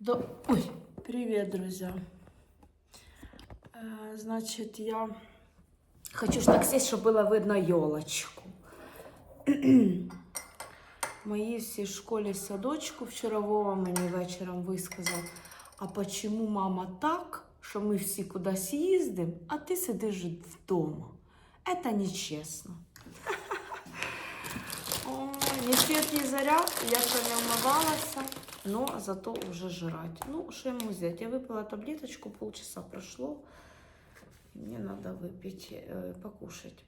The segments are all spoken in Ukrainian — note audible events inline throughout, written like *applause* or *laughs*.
До... Ой, привет, друзья. Э, Значит, я хочу ж так сесть, щоб було видно елочку. *clears throat* Мої всі в школі садочку вчора Вова мені вечором висказав, а почему мама так, що ми всі кудись їздимо, а ти сидиш вдома? Это нечесно. *laughs* Ой, Ні заря, я ще не вмивалася, но зато вже жрать. Ну, що йому взяти? Я випила таблеточку, полчаса прошло. Мне надо выпить, э, покушать.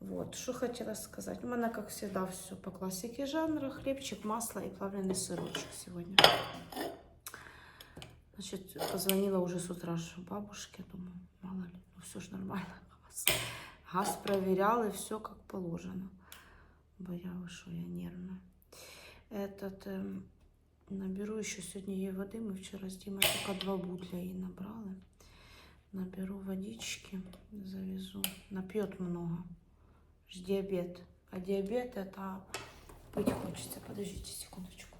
Вот, что хотела сказать. У меня, как всегда, все по классике жанра. Хлебчик, масло и плавленый сырочек сегодня. Значит, позвонила уже с утра бабушке. Думаю, мало ли, ну все ж нормально. Газ, проверял, и все как положено. Боялась, что я нервная. Этот, эм, наберу еще сегодня ей воды. Мы вчера с Димой только два бутля ей набрали. Наберу водички, завезу. Напьет много. Ж диабет. А диабет это пить хочется. Подождите секундочку.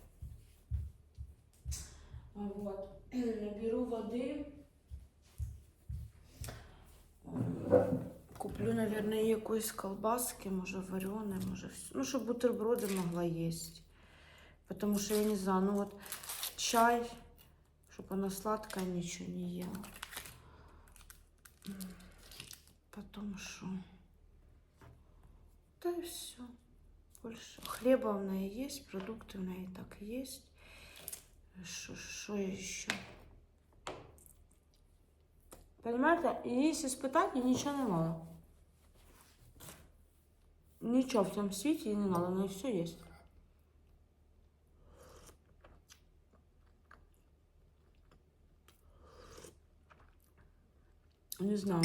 А Вот. *clears throat* Наберу воды. Куплю, наверное, якоїсь колбаски, може варене, може все. Ну, щоб бутерброди могла есть. Потому что я не знаю, ну вот чай, чтобы она сладкая, ничего не ела. Потом что? Да и все. Больше. Хлеба у меня есть, продукты у меня и так есть. Что еще? Понимаете, если испытать, и ничего не надо. Ничего в цьому світі не надо, но все есть. Не знаю.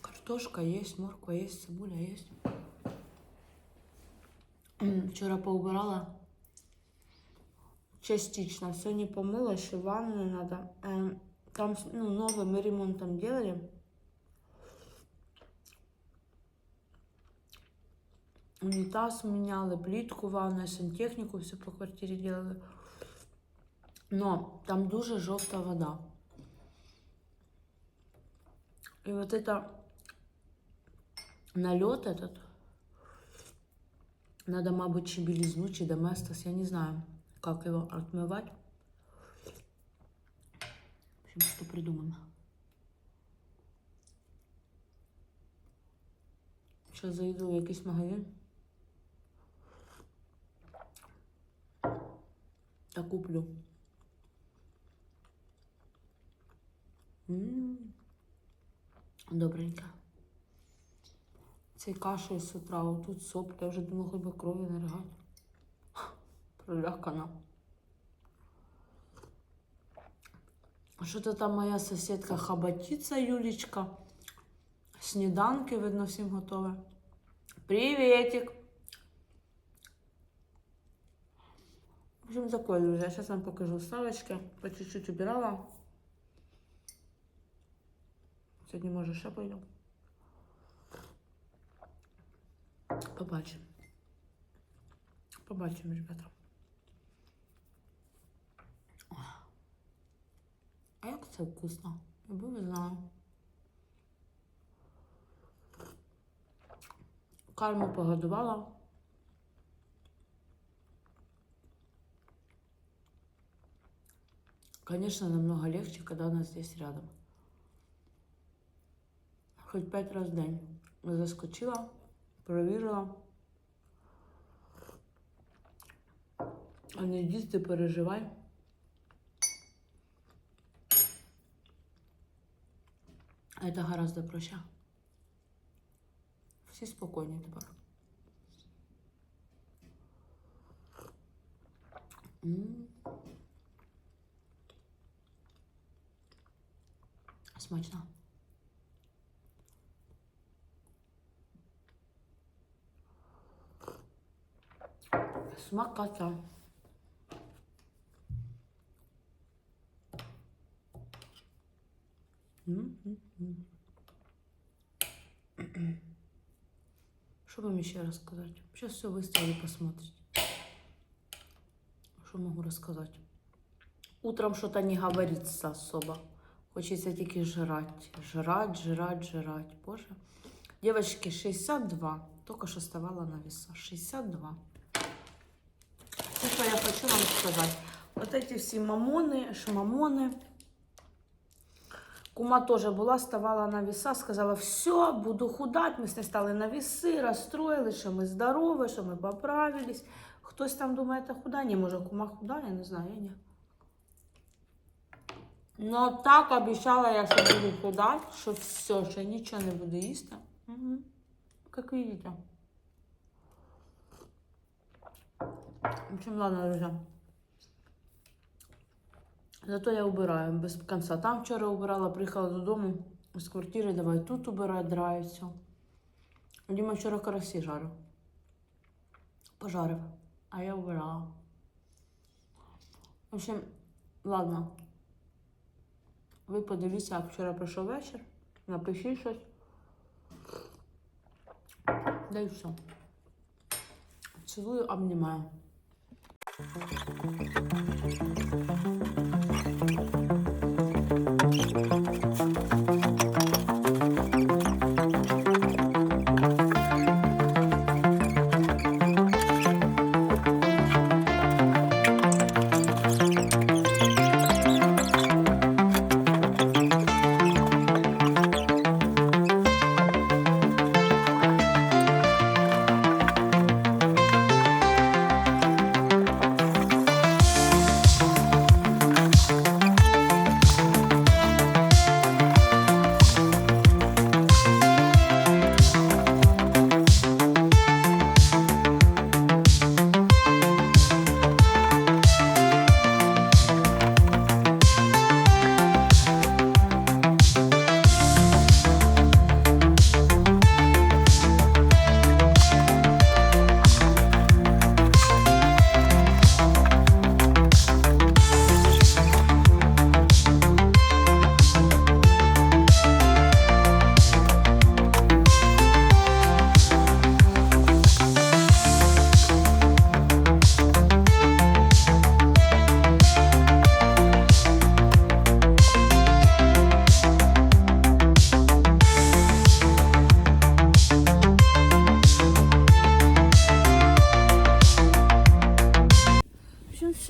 Картошка есть, морква есть, цибуля есть. М, Вчора поубирала частично. Все не помыла, еще ванную надо. Эм, Там ну, новый мы ремонт там делали. Унитаз меняли, плитку ванную, сантехнику все по квартире делали. Но там дуже жовта вода. И вот это налет этот, надо, мабуть, чи белизну, чи доместос, я не знаю, как его отмывать. В общем, что придумаем. Сейчас зайду в якийсь магазин. Та куплю. М, Добренько. Цей кашель з утра, тут сопля, я вже думала, хоч би крові не ригати. Пролякана. Що-то там моя сусідка хабатіться, Юлічка. Сніданки, видно, всім готове. Приветик! В общем, такое, друзья. Сейчас вам покажу ставочки. По чуть-чуть убирала. Сьогодні, може, ще пойду. Побачимо. Побачимо, ребята. А як це вкусно? Я би не знала. Кальму погодувала. Конечно, намного легче, когда она здесь рядом. Хоч п'ять разів в день. Заскочила, провірила. А не їсти, переживай. Це гораздо проще. Всі спокійні тепер. М. Смачно. Смакота. Что вам еще рассказать? Сейчас все выставлю, посмотрите. Что могу рассказать? Утром что-то не говорится особо. Хочется тільки жрать. Жрать, жрать, жрать. Боже. Девочки, 62. Только что вставала на веса. 62. Це що я хочу вам сказати. Вот эти всі мамони, шмамони. Кума теж була, ставала на веса, сказала, все, буду худать. Ми з нею стали на веси, розстроїли, що ми здорові, що ми поправились. Хтось там думає, це худання, може, кума худа, я не знаю, я ні. Но так обіцяла я, що буду худать, що все, що нічого не буду їсти. Угу. Как видите. В общем, ладно, друзья. Зато я убираю без конца. Там вчора убирала, приїхала додому з квартири, давай тут убирати, драються. Діма вчора карасі жарив. Пожарив. А я убирала. В общем, ладно. Ви подивіться, як вчора пройшов вечір. Напишіть щось. Да і все. Цілую, обнімаю. うん。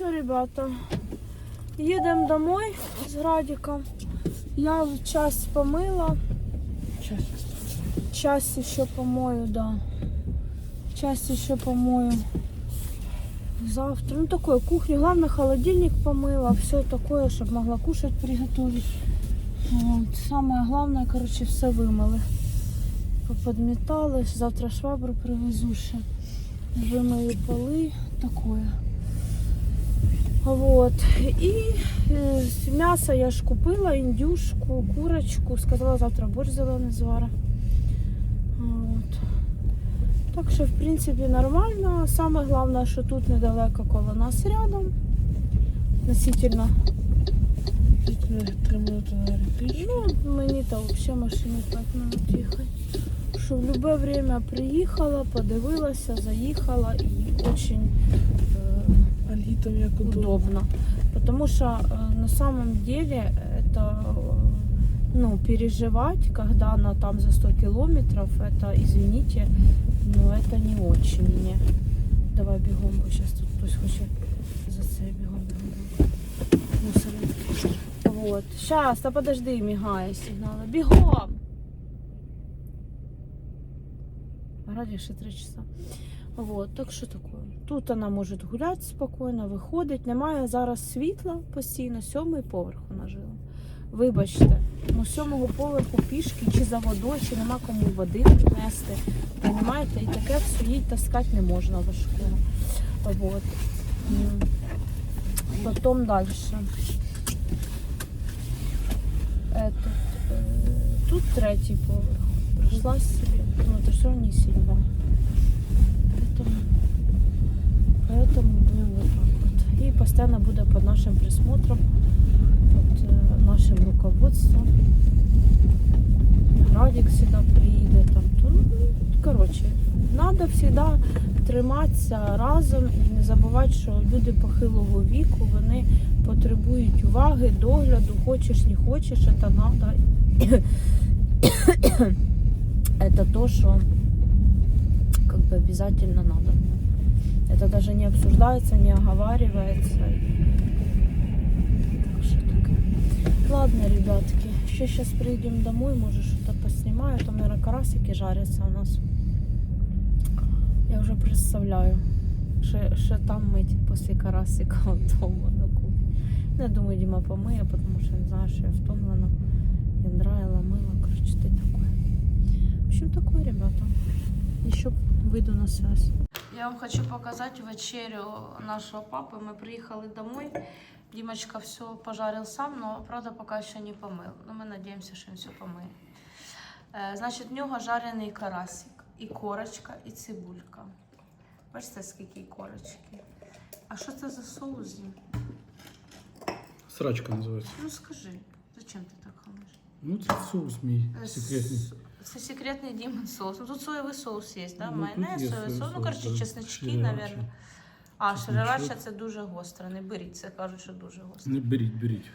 В общем, все, ребята. Едем домой с Градиком. Я часть помыла. Часть еще помою, да. Часть еще помою. Завтра. Ну, такое, кухню. Главное, холодильник помыла. Все такое, чтобы могла кушать, приготовить. Вот. Самое главное, короче, все вымыли. Поподметали. Завтра швабру привезу ще. Вимою поли. Такое. Вот. І з м'яса я ж купила індюшку, курочку. Сказала, завтра борщ зелений звара. Вот. Так що, в принципі, нормально. Саме головне, що тут недалеко коло нас рядом. Относительно. Три минути на. Ну, мені то взагалі машину 5 минут їхати. Що в будь-яке время приїхала, подивилася, заїхала і А літом як удобно. удобно. Потому что э, на самом деле это э, ну, переживать, когда она там за 100 километров, это, извините, но это не очень мне. Давай бегом, бо сейчас тут хтось хоче за це бігом. бігом. Мусорить. Вот. Сейчас, та подожди, мигає сигнали. Бігом! Раді ще 3 часа. Вот, так що таке. Тут вона може гуляти спокійно, виходить. Немає зараз світла постійно, сьомий поверх вона жила. Вибачте, ну сьомого поверху пішки чи за водою, чи нема кому води нести. Понимаєте? І таке все їй таскати не можна важкого. Вот. Потім далі. Е, тут третій поверх. Прийшла собі. Ну, це все одно сильно Поэтому, поэтому будем вот так вот. И постоянно буду под нашим присмотром, под э, нашим руководством. Градик всегда приїде там. То, ну, короче, надо всегда триматися разом і не забувати, що люди похилого віку вони потребують уваги, догляду, хочеш, не хочеш, це треба. *coughs* Это то, что как бы обязательно надо. Это даже не обсуждается, не оговаривается. Так что так. Ладно, ребятки, еще сейчас приедем домой, может что-то поснимаю. Там, наверное, карасики жарятся у нас. Я уже представляю, что, что там мыть после карасика *laughs* дома на кухне. Ну, я думаю, Дима помыє, потому что не знаю, что я втомлена. Я драила, мыла, короче, ты такое. В общем, такое, ребята. Еще выйду на связь. Я вам хочу показать вечерю нашего папы. Мы приехали домой. Димочка все пожарил сам, но, правда, пока еще не помыл. Но мы надеемся, что он все помыє. Е, Значить, в нього жарений карасик, і корочка, і цибулька. Бачите, скільки корочки. А що це за соус? Дім? Срачка називається. Ну скажи, зачем ти так хамиш? Ну, це соус мій Е, секретний. Це секретний Дімон соус. Ну тут соєвий соус є, да? Ну, тут Майонез, є соєвий соус. Ну, коротше, да. Шрирача. мабуть. А, шрирача це дуже гостро. Не беріть, це кажуть, що дуже гостро. Не беріть, беріть.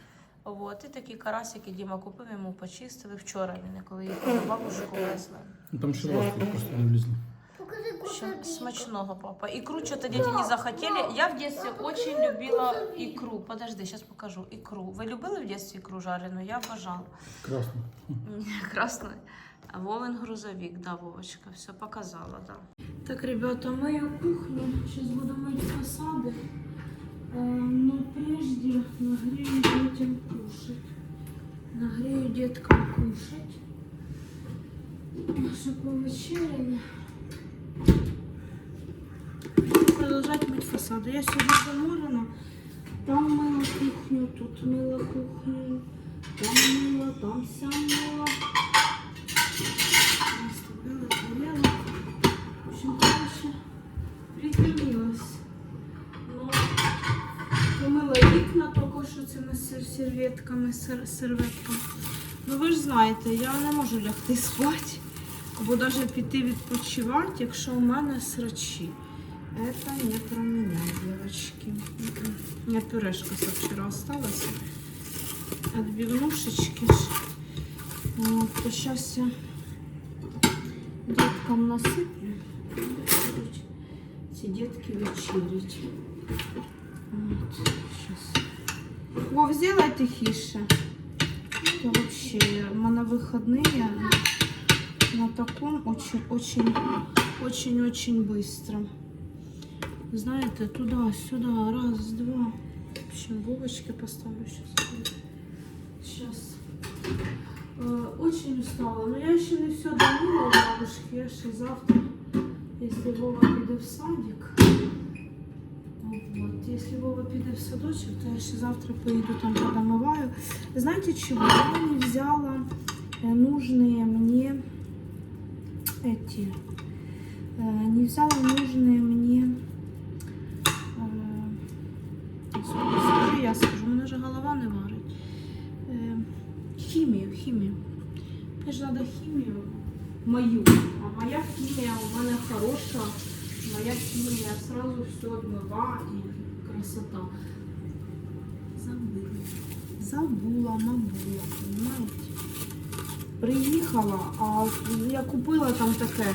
От, і такі карасики Діма купив, йому почистили. Вчора він, коли їхав на бабушку везли. Ну, Там ще просто не влізли. Смачного, папа. Икру что-то дети не захотели. Я в детстве очень любила икру. Подожди, сейчас покажу. Икру. Вы любили в детстве икру жареную? Я обожала. Красно. Красную. А Вовен грузовик, да, Вовочка, все показала, да. Так, ребята, мою кухню. Сейчас буду мыть фасады. Э, Но прежде нагрею детям кушать. Нагрею деткам кушать. Чтобы повечеряли. Продолжать мыть фасады. Я сегодня заморена. Там мыла кухню, тут мыла кухню. Там мыла, там вся мыла. цими сер- серветками, сер- серветками. Ну ви ж знаєте, я не можу лягти спати або навіть піти відпочивати, якщо у мене срачі. Это не про меня, девочки. М-м. У меня пюрешка со вчера осталась. Отбивнушечки. ж. Вот, то сейчас я деткам насыплю. Будут Эти детки вечерить. Вот, сейчас. Повзяла тихіше. это вообще, в мене вихідні на таком очень-очень-очень-очень быстро. знаете туда сюда раз, два. В общем, бубочки поставлю сейчас. Сейчас. Э, очень устала. Но я еще не все домила у бабушки. Я ще завтра, если Вова піде в садик. Вова піде в садочок, то я ще завтра поеду там подомываю. Знаете чего? Я не взяла э, нужные мне эти, э, не взяла нужные мне Е, Господи, скажи, я скажу, мене вже голова не варить. Е, хімію, хімію. Мені ж треба хімію мою. А моя хімія у мене хороша. Моя хімія сразу все відмива і красота. Забула. Забула, мабула, понимаете? Приїхала, а я купила там таке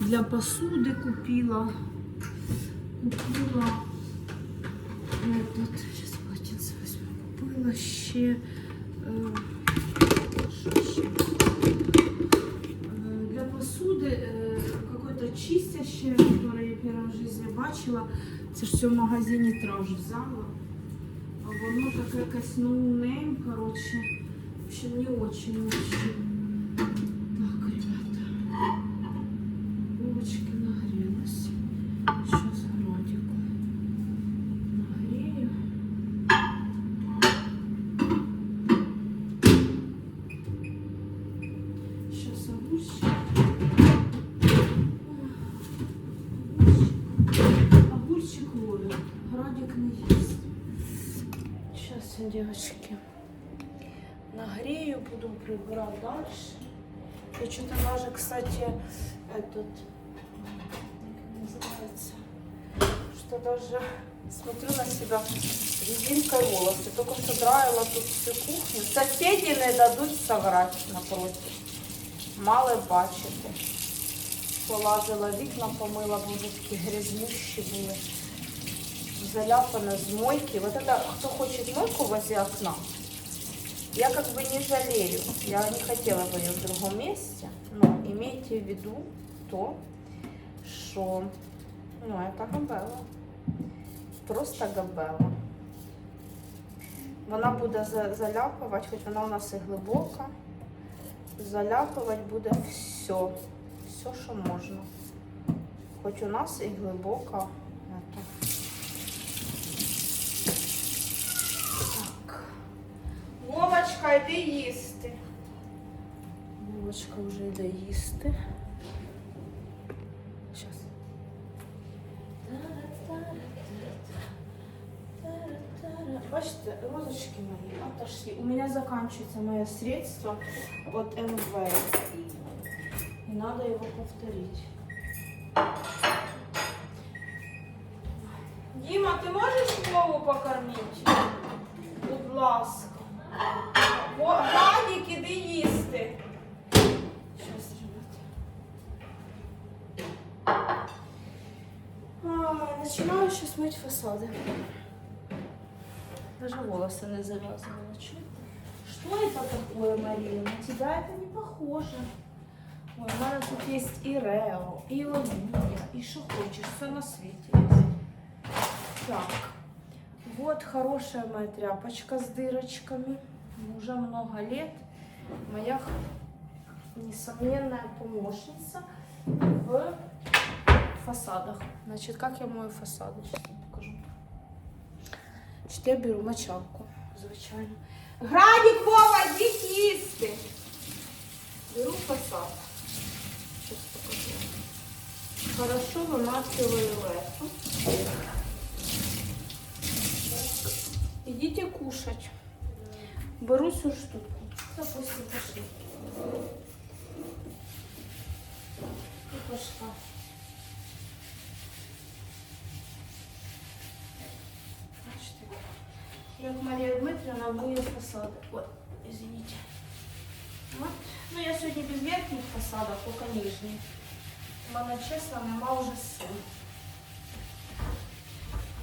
для посуди купила. Купила Тут сейчас полотенце возьму. Купила ще. е? Е, Для посуди е, какой-то чистящее, которое я первый в жизни бачила. Це ж все в магазині трав взяла. А воно таке якесь ноунейм, короче. В общем, не очень вообще. Так, ребята. Булочки нагрелась. Сейчас градику. Нагрею. Сейчас огурчик. Огурчик ловит. Градик не есть. Сейчас, девочки, нагрею, буду прибирать дальше. Я что-то даже, кстати, этот, как называется, что что даже смотрю на себя резинкой волосы. Только что драила тут всю кухню. Соседи не дадуть соврать напротив. Мали бачити. Полазила вікна, помила, бо вже такі грязнющі були. Заляпана з мойки. Вот это, кто хочет мойку возле окна, я как бы не жалею. Я не хотела бы ее в другом месте. Но имейте в виду то, что ну, это габела. Просто габела. Вона буде за- заляпувати, хоч вона у нас і глибока. Заляпувати буде все. Все, що можна. Хоч у нас і глибока. Вовочка, йди їсти. Вовочка вже йде їсти. Сейчас. Бачите, розочки мої отошли. У меня заканчивается мое средство от МВ. И надо его повторить. Дима, ты можешь Вову покормить? Мыть фасады. Даже волосы не завязывала. Это? Что это такое, Мария? На тебя это не похоже. Ой, у меня тут есть и Рео, и Лавия, и что хочешь, все на свете есть. Так, вот хорошая моя тряпочка с дырочками. Уже много лет. Моя несомненная помощница в фасадах. Значит, как я мою фасады? Сейчас я покажу. Значить, я беру мочалку, звичайно. Градік, Вова, йдіть їсти. Беру фасад. Сейчас покажу. Хорошо выматываю эту. Идите кушать. Беру всю штуку. Допустим, пошли. И пошла. Як Марія Дмитрівна миє фасади. Ой, извините. От. Ну, я сьогодні без верхніх фасадів, тільки нижні. У мене, чесно, нема вже сил.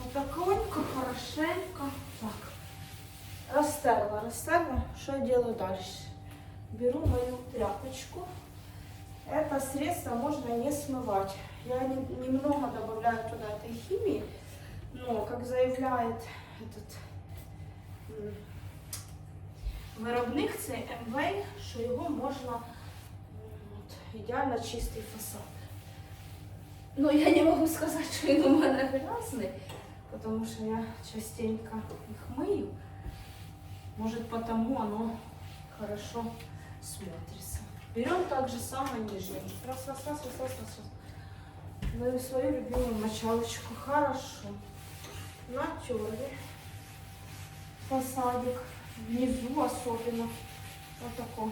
Отаконько, хорошенько. Так. Растерла, растерла. Что я делаю дальше? Беру мою тряпочку. Это средство можно не смывать. Я не- немного добавляю туда этой химии, но, как заявляет этот м, виробник, це МВ, що його можна от, ідеально чистий фасад. Ну, я не можу сказати, що він у мене грязний, тому що я частенько їх мию. Может, потому оно хорошо смотрится. Берем также самое нижнее. Раз, раз, раз, раз, раз, раз. Мою свою любимую мочалочку. Хорошо. Натерли. Фасадик. Внизу особенно. Вот такой.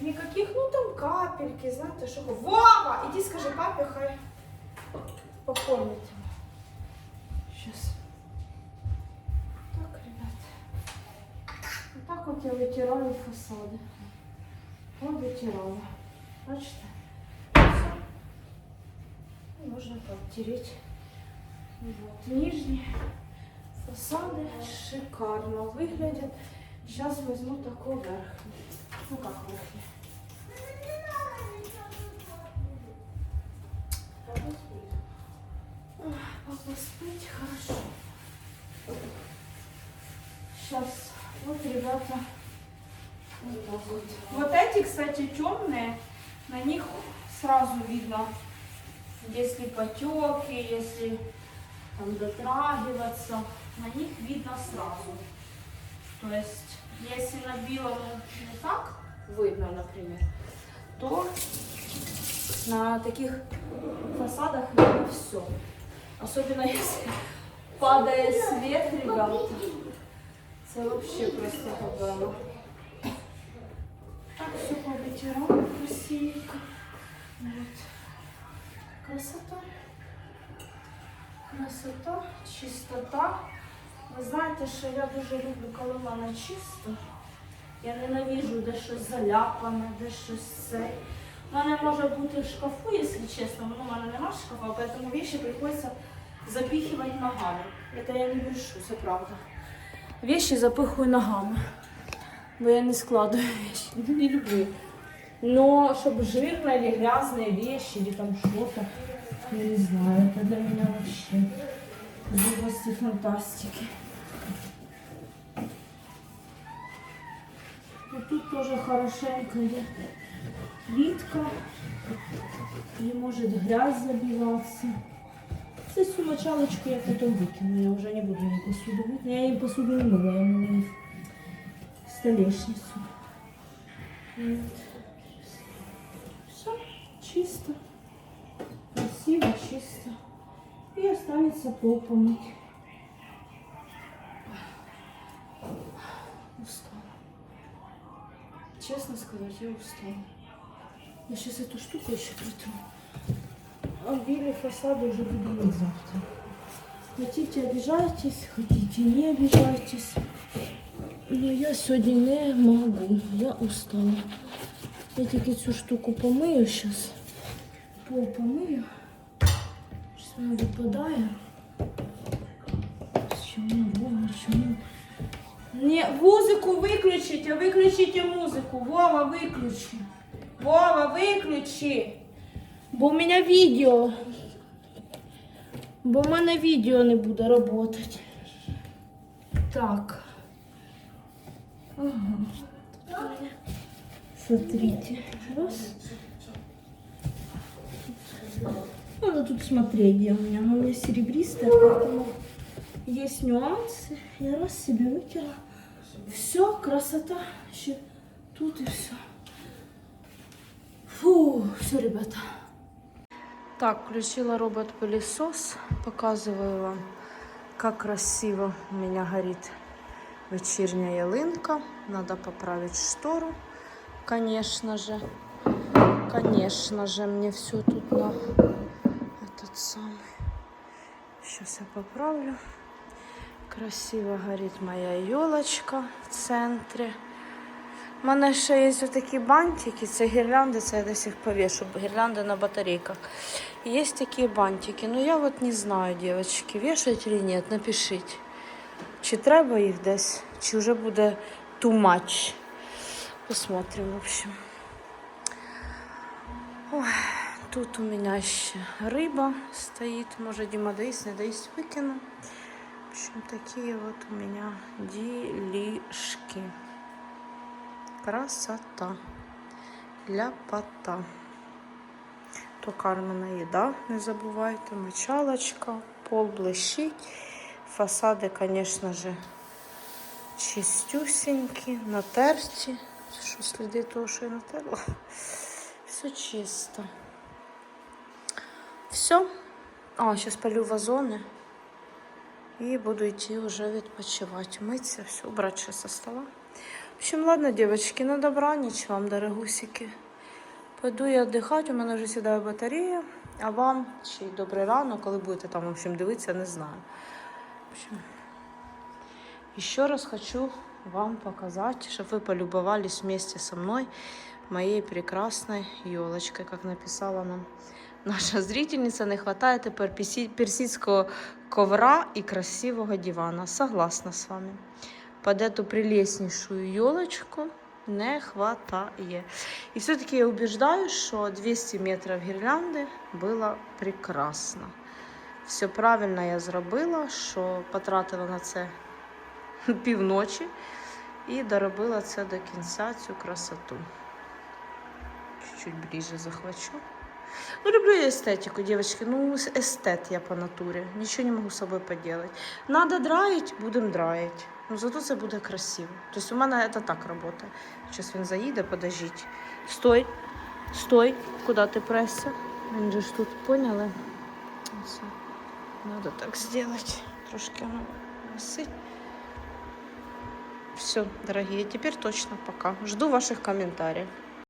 Никаких, ну там капельки, знаете, что. Вова! Иди скажи папе, хай покормит. Сейчас. Так, ребят. Вот так вот я вытираю фасады. Вот вытирала. И Можно подтереть. Вот. Нижние фасады шикарно выглядят. Сейчас возьму такой верхний. Ну как верхний? Папа спит. Ох, Папа спит, хорошо. Сейчас, вот, ребята, вот так вот. Вот эти, кстати, темные, на них сразу видно, если потеки, если там дотрагиваться, На них видно сразу. То есть, если на белом не так видно, например, то на таких фасадах видно все. Особенно если *laughs* падает свет, ребята. Це вообще просто побило. Так, все повитирала красивенько. Вот. Красота. Красота, чистота. Ви знаєте, що я дуже люблю, коли в мене чисто. Я ненавижу, де щось заляпане, де щось це. У мене може бути в шкафу, якщо чесно, але у мене немає шкафа, поэтому вещи приходится запихивать ногами. Это я не брешу, це правда. Вещи запихую ногами. Бо я не складываю вещи. Не люблю. Но чтобы жирные или грязные вещи, или там что-то, я не знаю, это для меня вообще из области фантастики. тут тоже хорошенько є плитка. Не может грязь забиваться. Це цю мочалочку я потом выкину, я уже не буду їм посуду мыть. Я їм посуду не мыла, я мыла їм столешницу. Все чисто, красиво, чисто. И останется пол помыть. Честно сказать, я устала. Я сейчас эту штуку еще притру. А белые фасады уже буду мыть завтра. Хотите, обижайтесь, хотите, не обижайтесь. Но я сегодня не могу. Я устала. Я тільки цю штуку помию сейчас. Пол помию. Сейчас вона випадає. Чому, Вова, чому? Не, музику виключите, виключите музику. Вова, виключи. Вова, виключи. Бо у мене відео. Бо в мене відео не буде працювати. Так. Ага. Меня, Смотрите. Раз. Надо тут смотреть, где у меня. У меня серебристая, поэтому есть нюансы. Я раз себе вытерла. Все, красота. Еще тут и все. Фу, все, ребята. Так, включила робот-пылесос. Показываю вам, как красиво у меня горит вечерняя ялинка. Надо поправить штору, конечно же. Конечно же, мне все тут на этот самый. Сейчас я поправлю. Красиво горит моя елочка в центрі. У мене ще є такі бантики, це гірлянди, це я десь їх повішу, гірлянди на батарейках. Є такі бантики, ну я от не знаю, дівчатки, вішать чи ні, напишіть. Чи треба їх десь, чи вже буде too much. Посмотрим, в общем. Ой, тут у меня ще рыба стоит. Может, Дима доесть, не доесть, выкину. Общем, такие вот у меня делишки. Красота. Ляпота. То кармена еда, не забувайте. Мочалочка, пол блищить. Фасади, конечно же, чистюсенькі, натерті. Що, сліди того, що я натерла? Все чисто. Все. А, сейчас полю вазоны. И буду идти уже відпочивати, мыться, все, убрать все со стола. В общем, ладно, девочки, на добраніч вам, дорогусики. Пойду я отдыхать, у мене вже сідає батарея. А вам ще й добрий ранок, коли будете там, в общем, дивитися, не знаю. В общем, еще раз хочу вам показать, чтобы вы полюбовались вместе со мной моей прекрасной елочкой, как написала нам наша зрительница. Не хватает теперь перси- персидского ковра и красивого дивана. Согласна с вами. Под эту прелестнейшую елочку не хватает. И все-таки я убеждаюсь, что 200 метров гирлянды было прекрасно. Все правильно я зробила, що потратила на це *laughs* півночі і доробила це до кінця цю красоту. Чуть-чуть ближе захвачу. Ну, люблю я эстетику, девочки. Ну, с- эстет я по натурі. Нічого не можу з собою поделать. Надо драїть, будемо драїть. Ну, зато це буде красиво. Тобто у мене це так працює. Зараз він заїде, подождіть. Стой, стой, куди ти пресся? Він же ж тут поняли. Ось. Надо так сделать. Трошки оно висить. Все, дорогие, теперь точно пока. Жду ваших комментариев.